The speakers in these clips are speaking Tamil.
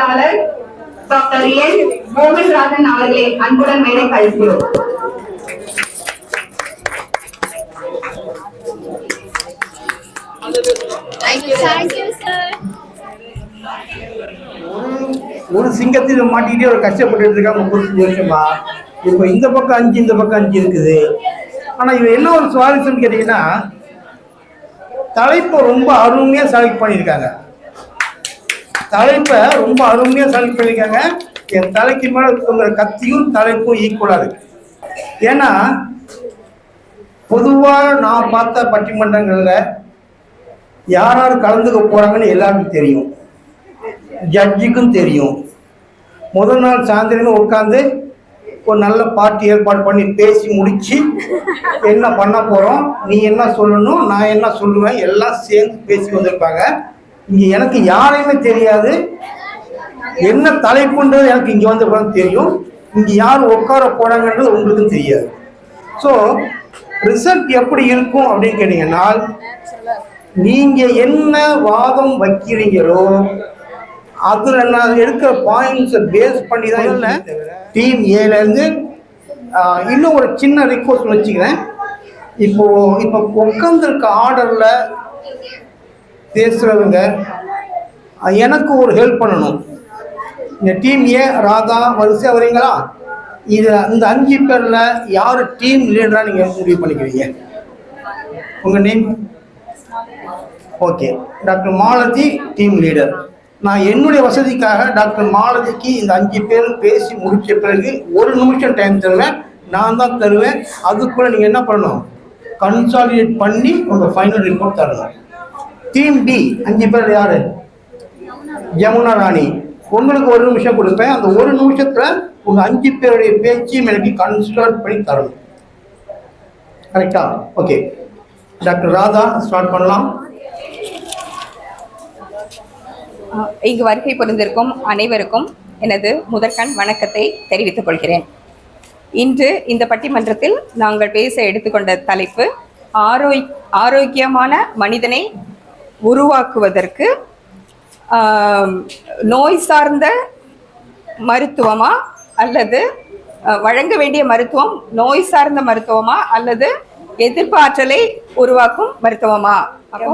செயலாளர் டாக்டர் என் மோகன்ராஜன் அவர்களை அன்புடன் மேலே கழிக்கிறோம். Thank you, thank you, sir. ஒரு சிங்கத்தில் மாட்டிக்கிட்டே ஒரு கஷ்டப்பட்டு இருக்காங்க முப்பத்தஞ்சு வருஷமா. இப்போ இந்த பக்கம் அஞ்சு இந்த பக்கம் அஞ்சு இருக்குது. ஆனால் இது என்ன ஒரு சுவாரஸ்யம்னு கேட்டிங்கன்னா தலைப்பை ரொம்ப அருமையாக செலக்ட் பண்ணியிருக்காங்க. தலைப்பை ரொம்ப அருமையாக செலக்ட் பண்ணியிருக்காங்க என் தலைக்கு மேலே இருக்கிற கத்தியும் தலைப்பும் ஈக்குவலாக இருக்கு. ஏன்னா பொதுவாக நான் பார்த்த பட்டிமன்றங்களில் யார் யார் கலந்துக்க போகிறாங்கன்னு எல்லாருக்கும் தெரியும். ஜட்ஜுக்கும் தெரியும். முதல் நாள் சாயந்தரம் உட்காந்து ஒரு நல்ல பாட்டு ஏற்பாடு பண்ணி பேசி முடிச்சு என்ன பண்ண போகிறோம் நீ என்ன சொல்லணும் நான் என்ன சொல்லுவேன் எல்லாம் சேர்ந்து பேசி வந்திருப்பாங்க. இங்கே எனக்கு யாரையுமே தெரியாது. என்ன தலைப்புன்றது எனக்கு இங்கே வந்த பிறகு தெரியும். இங்கே யார் உட்கார போனாங்கன்றது உங்களுக்கும் தெரியாது. ஸோ ரிசல்ட் எப்படி இருக்கும் அப்படின்னு கேட்டீங்கன்னா நீங்கள் என்ன வாதம் வைக்கிறீங்களோ அதுல நான் எடுக்கிற பாயிண்ட்ஸை பேஸ் பண்ணி தான் இல்லை டீம் ஏலேருந்து இன்னும் ஒரு சின்ன ரிக்வஸ்ட் வச்சுக்கிறேன். இப்போ இப்போ உட்காந்துருக்க ஆர்டரில் பேசுகிறவங்க எனக்கு ஒரு ஹெல்ப் பண்ணணும். இந்த டீம் ஏ ராதா வரிசையாக வரீங்களா இது இந்த அஞ்சு பேரில் யார் டீம் லீடராக நீங்கள் முடிவு பண்ணிக்கிறீங்க? உங்கள் name okay doctor Malathi team leader நான் என்னுடைய வசதிக்காக டாக்டர் மாலதிக்கு இந்த அஞ்சு பேர் பேசி முடித்த பிறகு ஒரு நிமிஷம் டைம் தருவேன். நான் தான் தருவேன். அதுக்குள்ளே நீங்கள் என்ன பண்ணணும்? கன்சாலிடேட் பண்ணி உங்கள் ஃபைனல் ரிப்போர்ட் தரணும். டீம் பி அஞ்சு பேர் யாரு? யமுனா ராணி. உங்களுக்கு ஒரு நிமிஷம் கொடுப்பேன். அந்த ஒரு நிமிஷத்துல உங்க அஞ்சு பேருடைய பேச்சையும் எனக்கு கன்சிடர் பண்ணி தரணும். கரெக்டா ஓகே டாக்டர் ராதா ஸ்டார்ட் பண்ணலாம். இங்கு வருகை புரிந்திருக்கும் அனைவருக்கும் எனது முதற்கண் வணக்கத்தை தெரிவித்துக் கொள்கிறேன். இன்று இந்த பட்டிமன்றத்தில் நாங்கள் பேச எடுத்துக்கொண்ட தலைப்பு ஆரோய் ஆரோக்கியமான மனிதனை உருவாக்குவதற்கு நோய் சார்ந்த மருத்துவமா அல்லது வழங்க வேண்டிய மருத்துவம் நோய் சார்ந்த மருத்துவமா அல்லது எதிர்ப்பாற்றலை உருவாக்கும் மருத்துவமா? அப்போ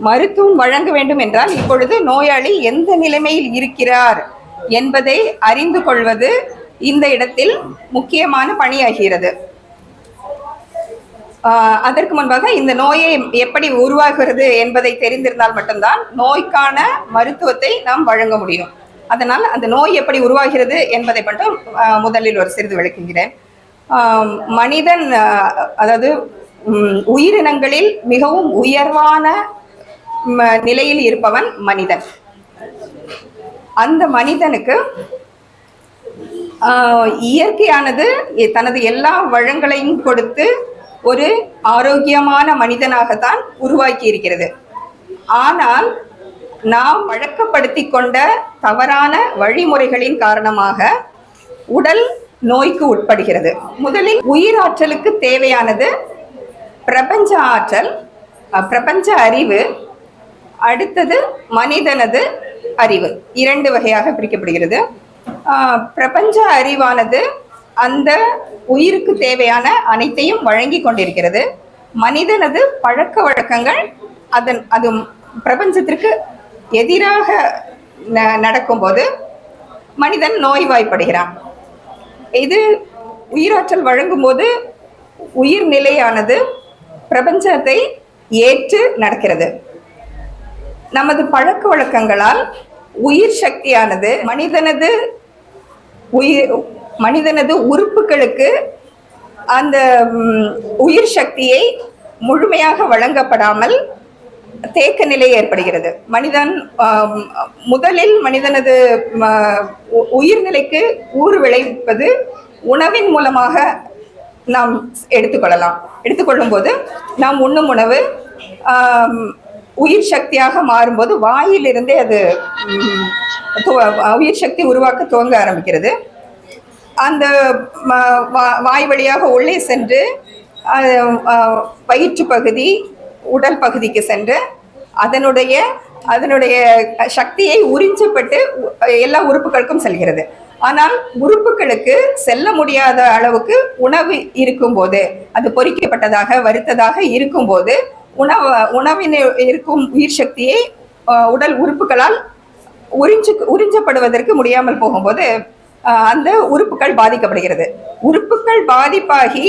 மருத்துவம் வழங்க வேண்டும் என்றால் இப்பொழுது நோயாளி எந்த நிலைமையில் இருக்கிறார் என்பதை அறிந்து கொள்வது இந்த இடத்தில் முக்கியமான பணியாகிறது. அதற்கு முன்பாக இந்த நோயை எப்படி உருவாகிறது என்பதை தெரிந்திருந்தால் மட்டும்தான் நோய்க்கான மருத்துவத்தை நாம் வழங்க முடியும். அதனால் அந்த நோய் எப்படி உருவாகிறது என்பதை மட்டும் முதலில் ஒரு சிறிது விளக்குகிறேன். மனிதன் அதாவது உயிரினங்களில் மிகவும் உயர்வான நிலையில் இருப்பவன் மனிதன். அந்த மனிதனுக்கு இயற்கையானது தனது எல்லா வளங்களையும் கொடுத்து ஒரு ஆரோக்கியமான மனிதனாகத்தான் உருவாக்கி இருக்கிறது ஆனால் நாம் வழக்கப்படுத்தி கொண்ட தவறான வழிமுறைகளின் காரணமாக உடல் நோய்க்கு உட்படுகிறது. முதலில் உயிராற்றலுக்கு தேவையானது பிரபஞ்ச ஆற்றல் பிரபஞ்ச அறிவு அடுத்தது மனிதனது அறிவு. இரண்டு வகையாக பிரிக்கப்படுகிறது. பிரபஞ்ச அறிவானது அந்த உயிருக்கு தேவையான அனைத்தையும் வழங்கி கொண்டிருக்கிறது. மனிதனது பழக்க வழக்கங்கள் அதன் அது பிரபஞ்சத்திற்கு எதிராக ந- நடக்கும்போது மனிதன் நோய்வாய்ப்படுகிறான். இது உயிராற்றல் வழங்கும்போது உயிர்நிலையானது பிரபஞ்சத்தை ஏற்று நடக்கிறது. நமது பழக்க வழக்கங்களால் உயிர் சக்தியானது மனிதனது உயிர் மனிதனது உறுப்புகளுக்கு அந்த உயிர் சக்தியை முழுமையாக வழங்கப்படாமல் தேக்க நிலை ஏற்படுகிறது. மனிதன் முதலில் மனிதனது உ- உயிர்நிலைக்கு ஊறு விளைவிப்பது உணவின் மூலமாக நாம் எடுத்துக்கொள்ளலாம் எடுத்துக்கொள்ளும் போது நாம் உண்ணும் உணவு உயிர் சக்தியாக மாறும்போது வாயிலிருந்தே அது துவ- உயிர் சக்தி உருவாக்க துவங்க ஆரம்பிக்கிறது. அந்த வா- வாய் வழியாக உள்ளே சென்று வயிற்று பகுதி உடல் பகுதிக்கு சென்று அதனுடைய அதனுடைய சக்தியை உறிஞ்சப்பட்டு எல்லா உறுப்புகளுக்கும் செல்கிறது. ஆனால் உறுப்புகளுக்கு செல்ல முடியாத அளவுக்கு உணவு இருக்கும்போது அது பொறிக்கப்பட்டதாக வருத்ததாக இருக்கும்போது உணவு உணவின் இருக்கும் உயிர் சக்தியை உடல் உறுப்புகளால் உறிஞ்சு உறிஞ்சப்படுவதற்கு முடியாமல் போகும்போது அந்த உறுப்புகள் பாதிக்கப்படுகிறது. உறுப்புகள் பாதிப்பாகி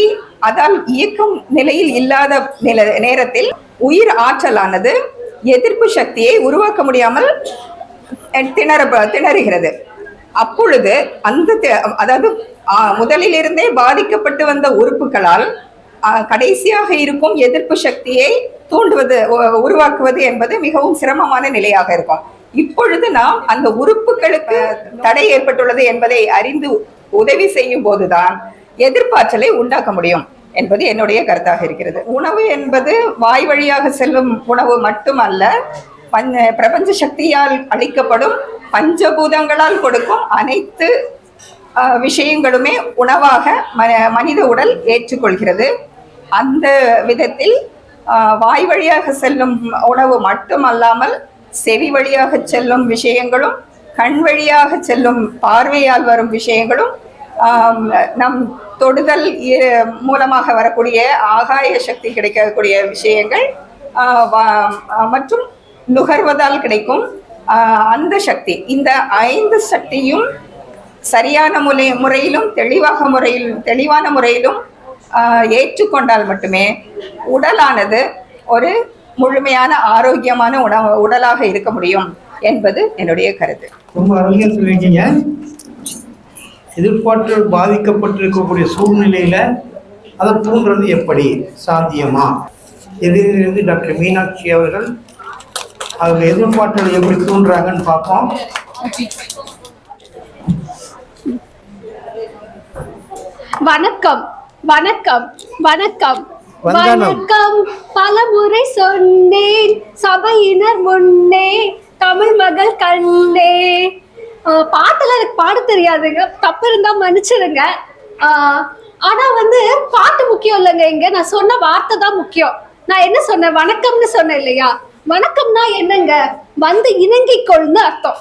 அதால் இயக்கும் நிலையில் இல்லாத நில நேரத்தில் உயிர் ஆற்றலானது எதிர்ப்பு சக்தியை உருவாக்க முடியாமல் திணற திணறுகிறது. அப்பொழுது அந்த அதாவது முதலிலிருந்தே பாதிக்கப்பட்டு வந்த உறுப்புகளால் கடைசியாக இருக்கும் எதிர்ப்பு சக்தியை தூண்டுவது உருவாக்குவது என்பது மிகவும் சிரமமான நிலையாக இருக்கும். இப்பொழுது நாம் அந்த உறுப்புகளுக்கு தடை ஏற்பட்டுள்ளது என்பதை அறிந்து உதவி செய்யும் போதுதான் எதிர்ப்பாற்றலை உண்டாக்க முடியும் என்பது என்னுடைய கருத்தாக இருக்கிறது. உணவு என்பது வாய் வழியாக செல்லும் உணவு மட்டுமல்ல பஞ்ச பிரபஞ்ச சக்தியால் அளிக்கப்படும் பஞ்சபூதங்களால் கொடுக்கும் அனைத்து விஷயங்களுமே உணவாக மனித உடல் ஏற்றுக்கொள்கிறது. அந்த விதத்தில் வாய் வழியாக செல்லும் உணவு மட்டுமல்லாமல் செவி வழியாக செல்லும் விஷயங்களும் கண் வழியாக செல்லும் பார்வையால் வரும் விஷயங்களும் நம் தொடுதல் மூலமாக வரக்கூடிய ஆகாய சக்தி கிடைக்கக்கூடிய விஷயங்கள் மற்றும் நுகர்வதால் கிடைக்கும் அந்த சக்தி. இந்த ஐந்து சக்தியும் சரியான முறை முறையிலும் தெளிவாக முறையில் தெளிவான முறையிலும் ஏற்றுக்கொண்டால் மட்டுமே உடலானது ஒரு முழுமையான ஆரோக்கியமான உணவு உடலாக இருக்க முடியும் என்பது என்னுடைய கருத்து. ரொம்ப அருமையாக சொல்லியிருக்கீங்க. எதிர்பார்த்தல் பாதிக்கப்பட்டிருக்கக்கூடிய சூழ்நிலையில அதை தூண்டுறது எப்படி? சாத்தியமா? எதிரிலிருந்து டாக்டர் மீனாட்சி அவர்கள் அவங்க எதிர்பார்த்தல் எப்படி தூண்டுறாங்கன்னு பார்ப்போம். வணக்கம் வணக்கம் வணக்கம். வணக்கம். பல முறை சொன்னேன். சபையினர் முன்னே தமிழ் மகள் கண்ணே ஆஹ் பாட்டுல எனக்கு பாட தெரியாதுங்க. தப்பு இருந்தா மன்னிச்சிடுங்க. ஆஹ் ஆனா வந்து பாட்டு முக்கியம் இல்லைங்க இங்க. நான் சொன்ன வார்த்தை தான் முக்கியம். நான் என்ன சொன்னேன்? வணக்கம்னு சொன்னேன் இல்லையா? வணக்கம்னா என்னங்க? வந்து இணங்கிக்கொள்னு அர்த்தம்.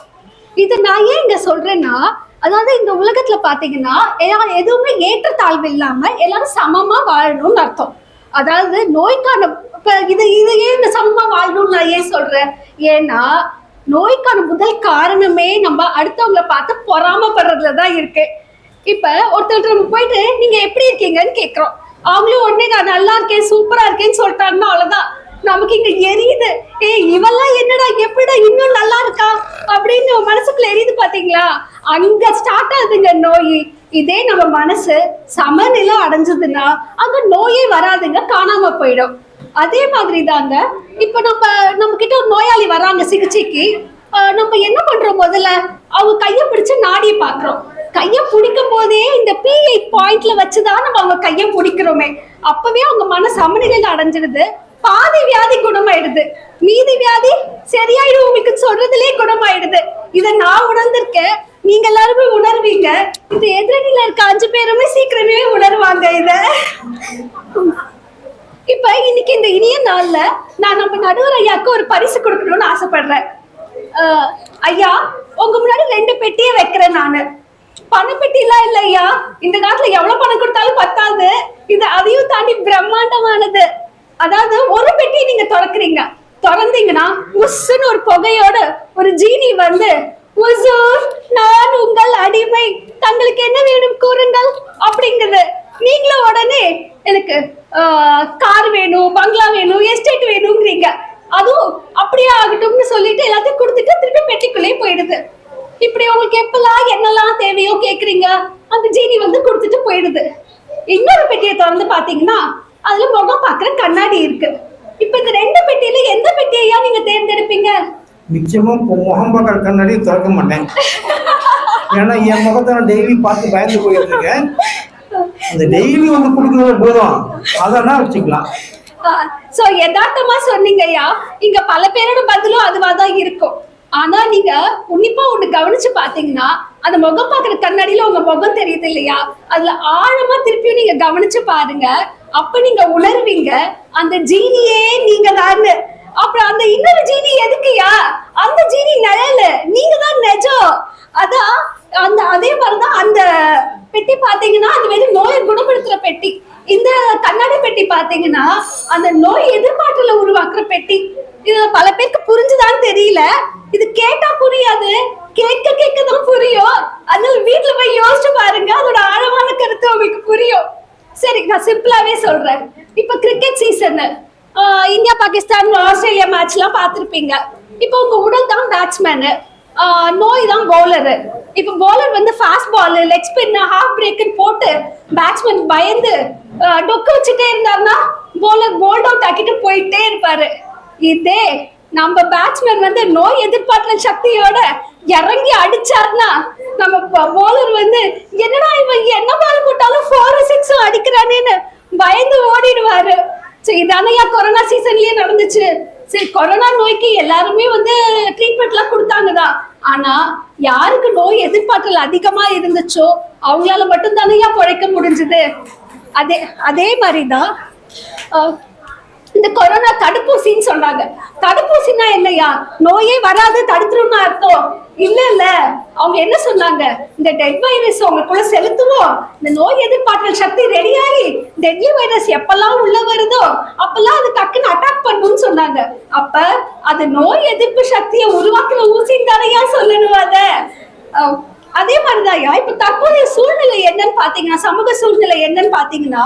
இது நான் ஏன் இங்க சொல்றேன்னா அதாவது இந்த உலகத்துல பாத்தீங்கன்னா எல்லா- எதுவுமே ஏற்றத்தாழ்வு இல்லாம எல்லாரும் சமமா வாழணும்னு அர்த்தம். அதாவது நோய்க்கான இப்ப இது இது ஏன் இந்த சமூகம் வாழணும்னு நான் ஏன் சொல்றேன்? ஏன்னா நோய்க்கான முதல் காரணமே நம்ம அடுத்தவங்கள பார்த்து பொறாமப்படுறதுல தான் இருக்கு. இப்ப ஒருத்தர் நம்ம போயிட்டு நீங்க எப்படி இருக்கீங்கன்னு கேக்குறோம். அவங்களும் உடனே நான் நல்லா இருக்கேன் சூப்பரா இருக்கேன்னு சொல்லிட்டாங்கன்னா அவ்வளவுதான். நமக்கு இங்க எரியுது. ஏய் இவெல்லாம் என்னடா எப்படிடா இன்னும் நல்லா இருக்கா? அப்படின்னு மனசுக்குள்ள எரியுது பாத்தீங்களா? அங்க ஸ்டார்ட் ஆகுதுங்க நோய். இதே நம்ம மனசு சமநிலை அடைஞ்சதுன்னா அங்க நோயே வராதுங்க காணாம போயிடும். அதே மாதிரி தாங்க இப்ப நம்ம நம்ம கிட்ட ஒரு நோயாளி வராங்க சிகிச்சைக்கு. நம்ம என்ன பண்றோம் முதல்ல? அவங்க கையை பிடிச்சு நாடியை பாக்குறோம் கையை பிடிக்கும் போதே இந்த பிஐ பாயிண்ட்ல வச்சுதான் நம்ம அவங்க கையை பிடிக்கிறோமே. அப்பவே அவங்க மன சமநிலையில அடைஞ்சிடுது. பாதி வியாதி குணமாயிடுது. மீதி வியாதி சரியாயிடும் உங்களுக்கு சொல்றதுலயே குணமாயிடுது. இத நான் உணர்ந்திருக்கேன். நீங்க எல்லாருமே உணர்வீங்க. இந்த எதிரணியில இருக்க அஞ்சு பேருமே சீக்கிரமே உணர்வாங்க இத. இப்ப இன்னைக்கு இந்த இனிய நாள்ல நான் நம்ம நடுவர் ஐயாக்கு ஒரு பரிசு கொடுக்கணும்னு ஆசைப்படுறேன். ஐயா உங்க முன்னாடி ரெண்டு பெட்டியை வைக்கிறேன் நானு. பணப்பெட்டி எல்லாம் இல்ல ஐயா. இந்த காலத்துல எவ்வளவு பணம் கொடுத்தாலும் பத்தாது. இது அதையும் தாண்டி பிரம்மாண்டமானது. அதாவது ஒரு பெட்டியை நீங்க திறக்கிறீங்க. திறந்தீங்கன்னா உஸ்ன்னு ஒரு புகையோட ஒரு ஜீனி வந்து ஒசூர் நான் உங்கள் அடிமை. தங்களுக்கு என்ன வேணும் கூறுங்கள்? அப்படிங்கிறது. நீங்களும் உடனே எனக்கு கார் வேணும் பங்களா வேணும் எஸ்டேட் வேணுங்கிறீங்க. அதுவும் அப்படியே ஆகட்டும்னு சொல்லிட்டு எல்லாத்தையும் கொடுத்துட்டு திருப்பி பெட்டிக்குள்ளேயே போயிடுது. இப்படி உங்களுக்கு எப்பெல்லாம் என்னெல்லாம் தேவையோ கேக்குறீங்க அந்த ஜீனி வந்து கொடுத்துட்டு போயிடுது. இன்னொரு பெட்டியை திறந்து பாத்தீங்கன்னா அதுல முகம் பார்க்குற கண்ணாடி இருக்கு. இப்ப இந்த ரெண்டு பெட்டியில எந்த பெட்டியையா நீங்க தேர்ந்தெடுப்பீங்க? நிச்சயமும் முகம் பார்க்குற கண்ணாடி திறக்க மாட்டேன். ஏன்னா என் முகத்தை நான் டெய்லி பார்த்து பயந்து போயிருக்கேன் அந்த டெய்லி வந்து கொடுக்குறது போதும். அதெல்லாம் வச்சுக்கலாம். சோ யதார்த்தமா சொன்னீங்கய்யா இங்க பல பேரோட பதிலும் அதுவா தான் இருக்கும். ஆனா நீங்க உன்னிப்பா ஒண்ணு கவனிச்சு பாத்தீங்கன்னா அந்த முகம் பாக்குற கண்ணாடியில உங்க முகம் தெரியுது இல்லையா? அதுல ஆழமா திருப்பியும் நீங்க கவனிச்சு பாருங்க. அப்ப நீங்க உணர்வீங்க அந்த ஜீனியே நீங்க தான் அப்புறம் அந்த இன்னொரு ஜீனி எதுக்குயா அந்த ஜீனி நிழல். நீங்க தான் நிஜம் அதான் அந்த அதே மாதிரிதான் அந்த பெட்டி பாத்தீங்கன்னா அது வெறும் நோயை குணப்படுத்துற பெட்டி. இந்த கண்ணாடி பெட்டி பாத்தீங்கன்னா அந்த நோய் எதிர்பார்ப்புல உருவாக்குற பெட்டி. இது பல பேருக்கு புரிஞ்சுதான்னு தெரியல. இது கேட்டா புரியாது. கேட்க கேட்க தான் புரியும். அதனால வீட்டுல போய் யோசிச்சு பாருங்க. அதோட ஆழமான கருத்து உங்களுக்கு புரியும். சரி நான் சிம்பிளாவே சொல்றேன். இப்ப cricket season India Pakistan Australia மேட்ச்லாம் பார்த்திருப்பீங்க. இப்போ உங்க உடல் தான் பேட்ஸ்மேனு நோய் தான் பவுலரு இப்போ பவுலர் வந்து fast ball leg spin half பிரேக்குன்னு போட்டு பேட்ஸ்மேன் பயந்து டொக்கு வச்சுட்டே இருந்தாருன்னா பவுலர் போல்ட் அவுட் ஆக்கிட்டு போயிட்டே இருப்பாரு. இதே நம்ம பேட்ஸ்மேன் வந்து நோய் எதிர்பார்த்தல் சக்தியோட இறங்கி அடிச்சாருன்னா நம்ம பவுலர் வந்து என்னடா இவன் என்ன பால் போட்டாலும் ஃபோர் சிக்ஸும் அடிக்கிறானேன்னு பயந்து ஓடிடுவாரு. சரி இதானையா கொரோனா சீசன்லயே நடந்துச்சு. சரி கொரோனா நோய்க்கு எல்லாருமே வந்து ட்ரீட்மெண்ட்லாம் கொடுத்தாங்க தான் ஆனா யாருக்கு நோய் எதிர்பார்த்தல் அதிகமா இருந்துச்சோ அவங்களால மட்டும் தானையா பிழைக்க முடிஞ்சது. அதே அதே மாதிரிதான் இந்த கொரோனா தடுப்பூசின்னு சொன்னாங்க. தடுப்பூசினா என்னையா நோயே வராது தடுத்துரும்னு அர்த்தம். இல்ல இல்ல. அவங்க என்ன சொன்னாங்க? இந்த டெட் வைரஸ் உங்களுக்குள்ள செலுத்துவோம் இந்த நோய் எதிர்ப்பாற்றல் சக்தி ரெடியாகி டெட்லி வைரஸ் எப்பெல்லாம் உள்ள வருதோ அப்பெல்லாம் அது டக்குன்னு அட்டாக் பண்ணும்னு சொன்னாங்க. அப்ப அது நோய் எதிர்ப்பு சக்தியை உருவாக்குற ஊசின்னு தானையா சொல்லணும் அத? அதே மாதிரிதான் இப்ப தற்போதைய சூழ்நிலை என்னன்னு பாத்தீங்கன்னா சமூக சூழ்நிலை என்னன்னு பாத்தீங்கன்னா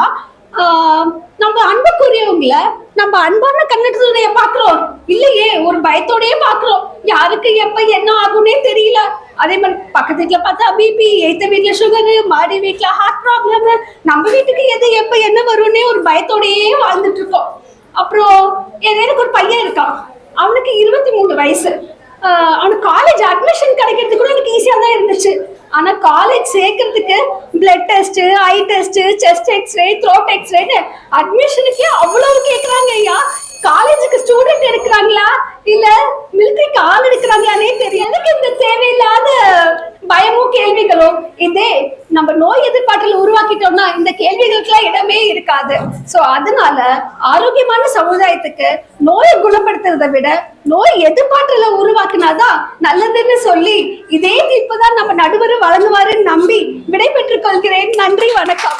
நம்ம அன்புக்குரியவங்கள நம்ம அன்பான கண்ணத்துல பாக்குறோம் இல்லையே ஒரு பயத்தோடயே பாக்குறோம் யாருக்கு எப்ப என்ன ஆகும்னே தெரியல. அதே மாதிரி பக்கத்து வீட்டுல பார்த்தா பிபி எய்த்த வீட்டுல சுகர் மாடி வீட்டுல ஹார்ட் ப்ராப்ளம் நம்ம வீட்டுக்கு எது எப்ப என்ன வரும்னே ஒரு பயத்தோடயே வாழ்ந்துட்டு இருக்கோம். அப்புறம் எனக்கு ஒரு பையன் இருக்கான். அவனுக்கு இருபத்தி மூணு வயசு. அவனுக்கு காலேஜ் அட்மிஷன் கிடைக்கிறது கூட எனக்கு ஈஸியா தான் இருந்துச்சு. ஆனா காலேஜ் சேர்க்கறதுக்கு blood test eye test chest x ray throat எக்ஸ்ரேன்னு அட்மிஷனுக்கே அவ்வளவு கேக்குறாங்க ஐயா. காலேஜுக்கு ஸ்டூடெண்ட் எடுக்கிறாங்களா? இல்ல மிலிட்டரிக்கு ஆள் எடுக்கிறாங்களானே தெரியும் எனக்கு இந்த தேவையில்லாத பயமும் கேள்விகளும். இதே நம்ம நோய் எதிர்பார்த்தல இந்த கேள்விகளுக்கெல்லாம் இடமே இருக்காது. சோ அதனால ஆரோக்கியமான சமுதாயத்துக்கு நோயை குணப்படுத்துறதை விட நோய் எதிர்பார்ப்புல உருவாக்குனாதான் நல்லதுன்னு சொல்லி இதே தீர்ப்பு தான் நம்ம நடுவர் வழங்குவாருன்னு நம்பி விடை பெற்றுக் கொள்கிறேன். நன்றி வணக்கம்.